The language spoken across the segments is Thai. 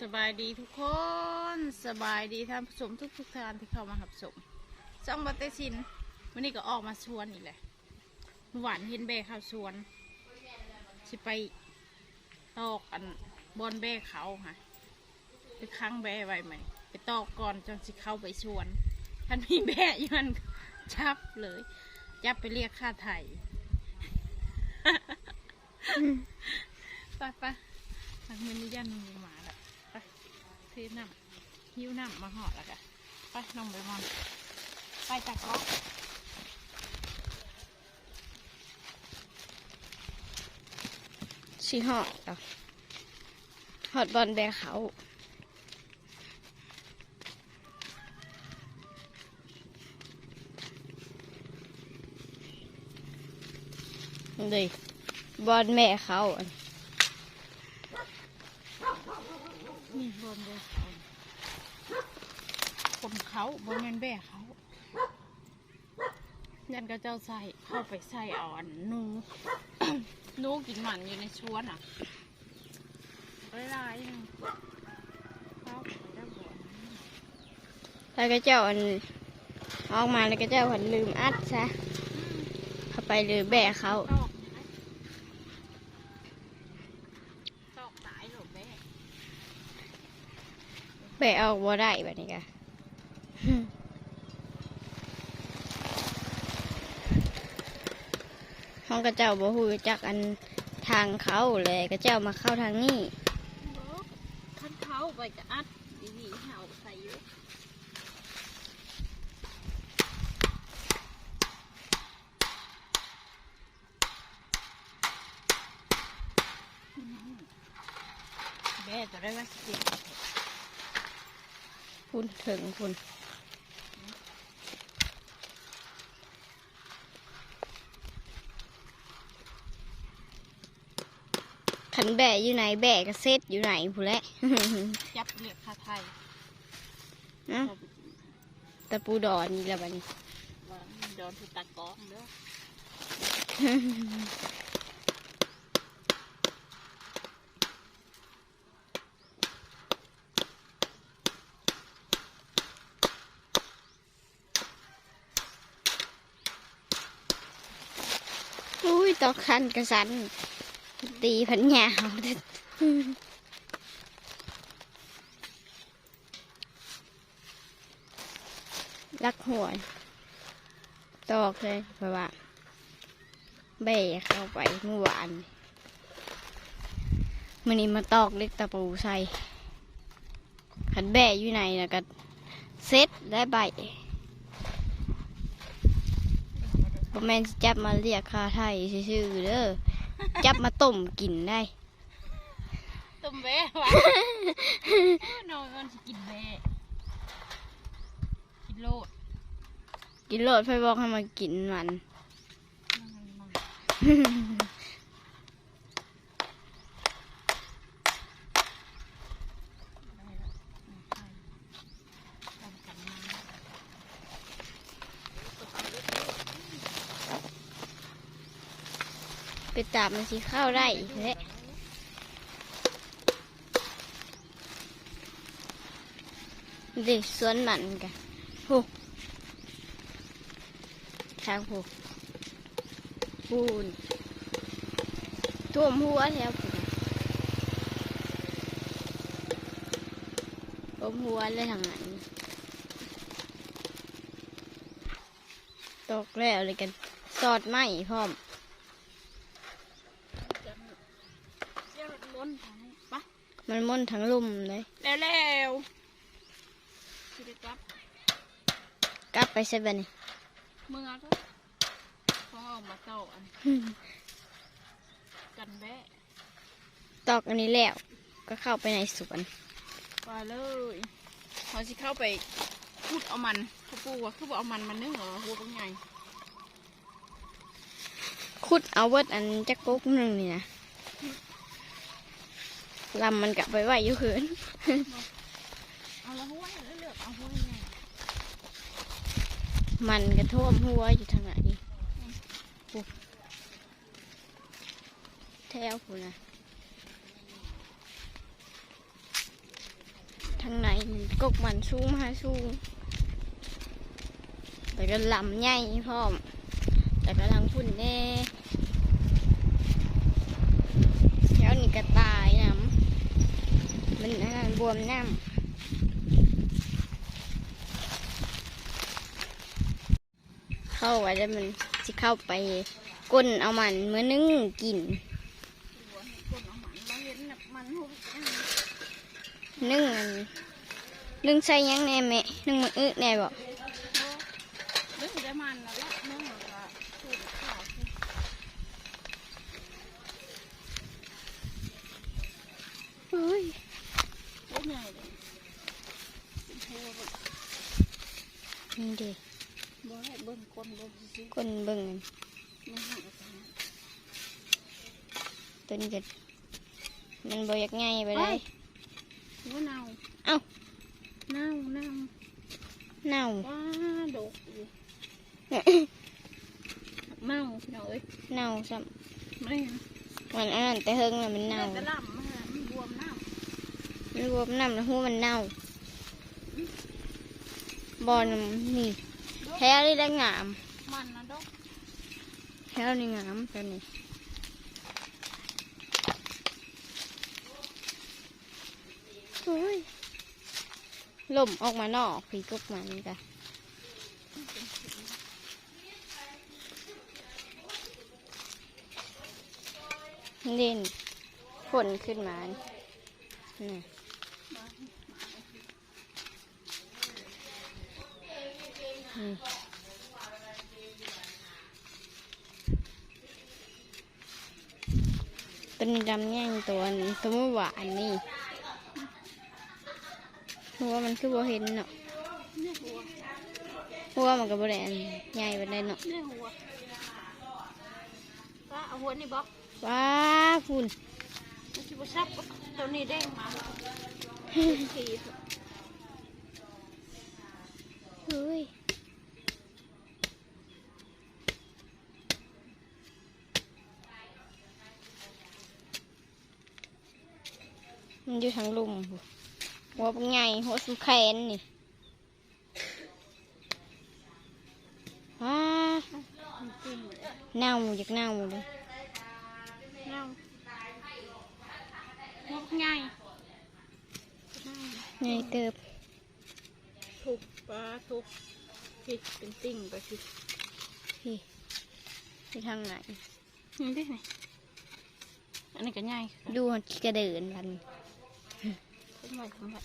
สบายดีทุกคนสบายดีท่านผู้ชมทุกทุกท่านที่เข้ามาหับชมจ้องบัตเตชินวันนี้ก็ออกมาชวนอีกแหละเมื่อวานเห็นแบกเข้าชวนสิไปตอกอันบอนแบกเขาค่ะไปค้างแบไว้ไหมไปตอกก่อนจนสิเข้าไปชวนท่านมีแบะอยันชับเลยจับไปเรียกค่าไถ่ไปไปทางเงินนี่ยันมีหมา เทน้ำหิ้วน้ำมาห่อแล้วกันไปน้องใบมอนไปตักล็อกสีหอดเหรอหอดบอลแบกเขาเลยบอลแม่เขาอัน นี่ บนเบเขาคนเขาบนเงินแบกเขายันก็เจ้าใส่เข้าไปใส่เอาอันนูนูกินหมันอยู่ในชวนอะเลยไปได้บ่อนแล้วก็เจ้าอันออกมาแล้วก็เจ้าหันลืมอัดซะเข้าไปเลยแบกเขา ตอกตอกตายหรอแบก แบกเอาบ่ได้แบบนี้กะห้องกระเจ้าบ่ฮู้จักอันทางเขาเลยกระเจ้ามาเข้าทางนี้ขั้นเขาไปจะอัดดีๆเห่าใส่อยู่แม่จะได้ว่าสิบ คุณถึงคุณขันแบะอยู่ไหนแบะก็เซ็ตอยู่ไหนผู้นแหละยับเรียกคาไทยนะตะปูดอนนี่ละบัดนี้ ว่าโดนที่ตากองเด้อ อุ้ย ตอกคันกระสัน ตีพันยาวลักหัวตอกเลยเพราะว่าเบ่เข้าไปเมื่อวานมันนี้มาตอกเล็กตะปูใส่ขันแบ่อยู่ไหนนะก็เซ็ตได้ใบ บ่แม่นสิจับมาเรียกค่าไทยซื่อๆเด้อ จับมาต้มกินได้ ตุ้มเบ้วะ นอนมันจะกินเบ้กินโลดกินโลดไฟบอกให้มากินมัน ไปจับมันสิเข้าได้อีกแหละเด็กสวนมันกันโหทางผูปูนท่วมหัวแถวท่วมหัวเลยทางนั้นตกแล้วเลยกัน สอดไหมพร้อม เรียกรถล้นไป มันม่อนทั้งลุ่มเลยแล้วแล้วคือได้กลับกลับไปใช่ปะนี่เมื่อก็พอเอามาเต่าอันกันแบะตอกอันนี้แล้ว ก็เข้าไปในสวนไปเลยเขาสิเข้าไปพูดเอามันเขาปูว่าคือบอกเอามันมันนึ่งเหรอหัวเป็นไงขุดเอาเวิร์ดอันจักกุ๊กหนึ่งนี่นะ ลำมันกลับไปไหวอยู่คืนเอาละหัวเลือกเอาหัวไงมันกระท่วมหัวอยู่ทางไหนแถวคุณนะทางไหนกกมันสูงมาสูงแต่ก็ลำใหญ่พร้อมแต่ก็ทางพุ่นแน่แล้วนี่ก็ตายน้ำมันอันนั้น บวมน้ำเข้าไว้แล้วมันจะเข้าไปก้นเอามันเมื่อนึ่งกินนึ่งอันนึ่งใส่ยังแน่แม่นึ่งมันอึแน่บอกเรื่องได้มันแล้วนึ่งแล้วก็สูตรข้าวเฮ้ย โอ้ยใหญ่เลยโอ้โห นี่เด็บ่ให้เบิ่งคนเบิ่งสิก้นเบิ่งไม่ให้เอาไปนะตัวนี้ก็มันบ่อยากง่ายไปไปเลยหัวเน่าเอ้าเน่าเน่าเน่าว้าดกอยู่เน่าพี่น้องเอ้ยเน่าซ้ไม่ำมันอันนั้นแต่เฮิงน่ะมันเน่าแต่ล่ำมันน่ะมันบวมเน่ามันรวมน้ำแล้วหูมันเน่า บอลนี่แท้นี่ได้งามมันนะดกแท้นี่งามตัวนี้โอ้ยลมออกมานอกผีกบมันจ้ะเล่นฝนขึ้นมานี่ อืมตัวนี้ดำแง่งตัวนี้ตัวเมื่อวานนี่หัวมันคือบ่เห็นเนาะเนี่ยหัวหัวมันก็บ่ได้อันใหญ่ไปได้เนาะเนี่ยหัวว่าเอาหัวนี่บอกว้าคุณมันจะมาซับตัวนี้เด้งมาสีเฮ้ย อยู่ทางลุ่มพู้นหัวเป็นไงหัวสุแขนนี่ว้าจริงเน่าอยากเน่าเลยเน่าหัวง่ายไงเติบถูกปลาถูกผิดเป็นติ่งไปสิพี่ที่ทางไหนนี่ดินี่อันนี้ก็ง่ายดูมันกระเดินกัน ทำไมทำไม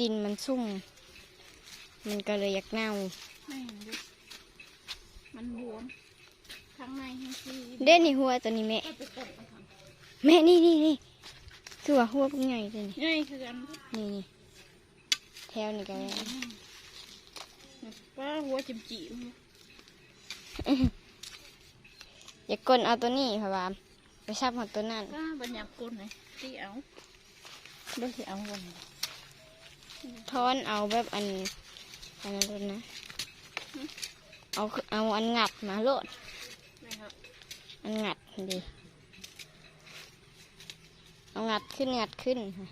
ดินมันซุ่ม มันก็เลยอยากเน่า ไม่เห็นดิมันบวมข้างในให้ที่เด่นในหัวตัวนี้แม่ ก็ไปกดมาทแม่นี่นี่นี่คือว่าหัวเป็นไงตัวนี้ำง่ายคือกันนี่นี่แถวนี่ก็แม่ว่าหัวจิ๋มจิ๋ม อยากกลนเอาตัวนี้ค่ะว่า ไปชับหัวตัวนั้นว่าบัญญัติคนไหนที่เอาด้วยที่เอาคนทอนเอาแบบอันอันนั้นโลดนะ เอาเอาอันงัดมาโลดไม่ครับอันงัดดีเอางัดขึ้นงัดขึ้นค่ะ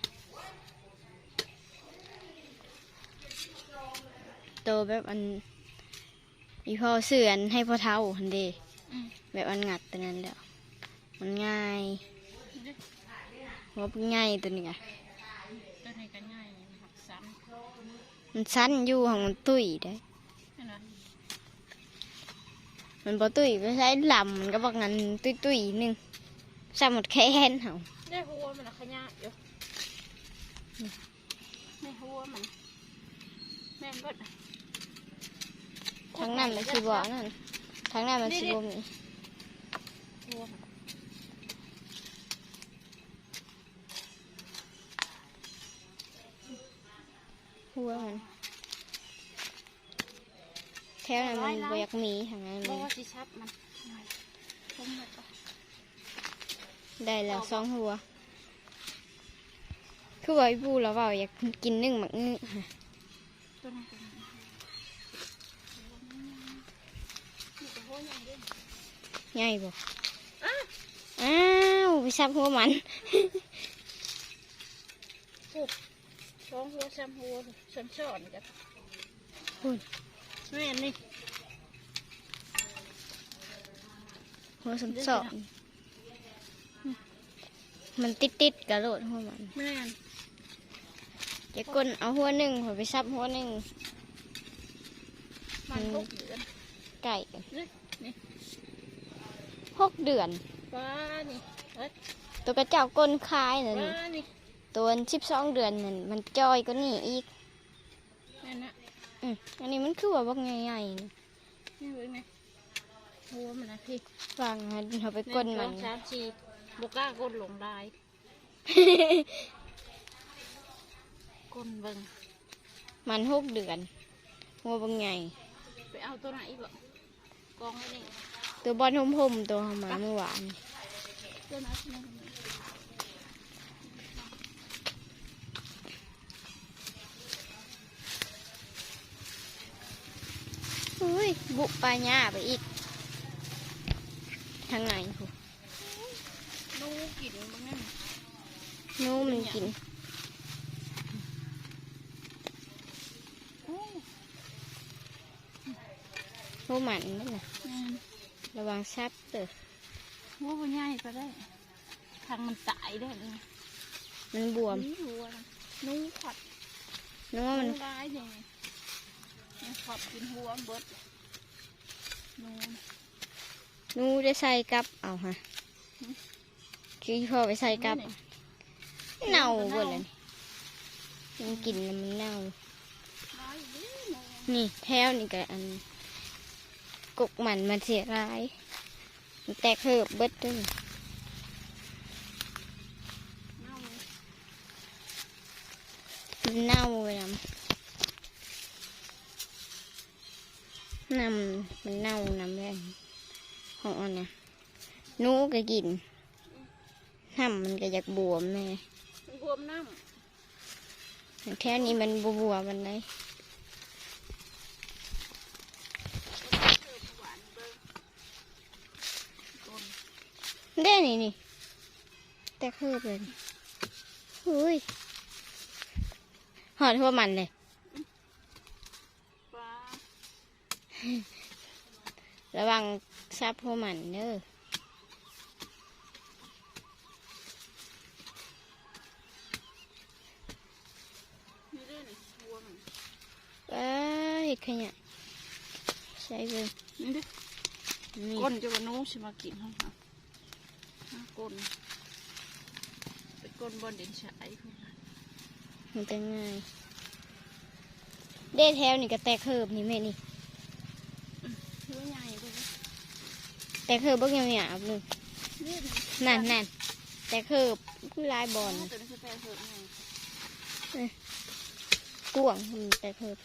โตแบบอันอีพ่อเสื่อนให้พ่อเท่าหันเดีอืมแบบอันงัดตัวนั้นเดียวมันง่าย นี่ดิ หัวเป็นง่ายตัวนี้อะตัวนี้ก็ง่ายหักซ้มันสั้นอยู่ของมันตุ้ยได้ำนั่นนะมันบ่ตุ้ยไปใช้ลำมันก็บอกงั้นตุ้ยตุ้ยๆหนึงใส่หมดแค่นเหาได้หัวมันขยะอยู่ไม่หัวมันแม่นเบิดทั้งนั้นมันคือบ่อนั่นทั้งนั้นมันคือบ่มีหัวมัน วมันแถวนั้นมันบ่อยากมีทางนั้นบมัอกนว่าสิชับมันผมแบบว่าได้แล้วสองหัว คือว่าไอ้ปูแล้วเปล่าอยากกินนึ่งหมักนึ่งค่ะตัวนั้นตัวนั้นนี่ก็หัวใหญ่ด้วยง่ายบ่อ้าวไปซับหัวมันปุ๊บ สองหัวสามหัวสามช้อนกันคุณแม่นี่หัวสมสองมันติดติดๆกระโดดหัวมันแม่นจะก้นเอาหัวหนึ่งหัวไปซับหัวหนึ่งมันหกเดือนไก่กันนี่นี่หกเดือนว้านี่เอ้ยตัวกระเจ้าก้นคายนั่นว้านี่ ตัวสิบสองเดือนนั่นมันจอยก็นี่อีกนั่นนะอืมอันนี้มันคือว่าบักใหญ่ๆนี่นี่เบิ่งไงหัวมันนะพี่ฟังให้เขาไปก้นมันหงสองสามสี่บุกล้าก้นหลงลายก้นเบิ่งมันหกเดือนหัวบักใหญ่ไปเอาตัวไหนบ่กองไว้นี่ตัวบอลห่มๆตัวเขามาเมื่อวานตัวไหนตัวไหน อุ้ย บุกปลาหญ้าไปอีก ทางไหนพูดูกินมึงนั่นหนูมันกินโอ้หัวมันนั่นน่ะแม่นระวังซับเตอหัวมันใหญ่ไปได้ ทางมันตายได้เลยมันบวมนี่หัวนะนูขัดนึกว่ามันนูร้ายเนี่ยมั นขัดกินหัวเบิดนูหนูได้ใส่กับเอาฮะคือพ่อไปใส่กับนี่เน่าเบิดเลยนี่มันกินแล้วมันเน่าร้ายอยู่นูนี่แถวนี่ก็อันกุกมันมันเสียร้าย มันแตกเหิบเบิดด้วยเน่า นเน่าไปนำน้ำมันเน่าน้ำแรงของอันเนี่ยหนูก็กินน้ำมันก็อยากบวมแม่มันบวมน้แถวนี้มันบวมมันเลยำหวานเบิ่งต้นได้นี่นี่แตกเหิบเลยอุ้ยหอดทั่วมันเลย ปลา ระวังซับหัวมันเด้อนี่เด้อนี่หัวมันไปขยะใส่เลยนี่เด้อนี่ก้นจะว่าหนูสิมากินห้องค่ะหาก้นไปก้นบนดินชายพุ่นน่ะมันจะง่ายได้แถวนี่ก็แตกเหิบนี่แม่นี่ หัวใหญ่เลย แตกเหิบบักยาวหยาบเลยนี่นี่นั่นนั่นแตกเหิบคือลายบอลตัวนี้คือแปลงเหิบไงกวางมันแตกเหิบ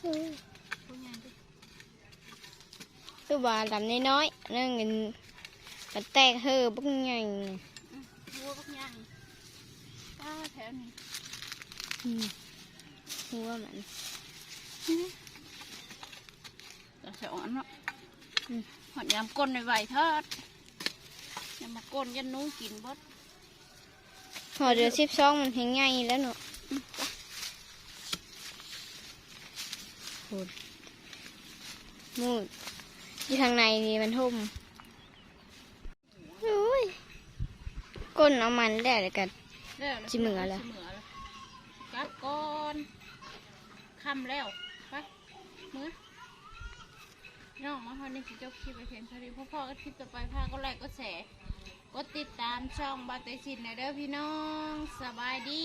เออหัวใหญ่ดิตัวบาดำน้อยๆนั่นเงินมันแตกเหิบบักใหญ่อืมหัวบักใหญ่ป้าแถวนี้อืมหัวมันแต่ใส่อ่อนเนาะอืมหอดยำก้นในใบทอดยำมาก้นยันหนูกินเบดหอเดือสิบสองมันแห้งใหญ่แล้วเนาะโหดมูดที่ทางในนี่มันทุ่มอุ้ยก้นเอามันได้เลยกันแล้วสิเหมือแล้วสิเหมือแล้วกลับก่อนคำแล้วไปมือ น้องมาพอนี่สิจบคลิปไปเพียงเท่านี้พ่อพ่อก็คลิปต่อไปพาก็ไลค์ก็แชร์กดติดตามช่องบาเตชินในเด้อพี่น้องสบายดี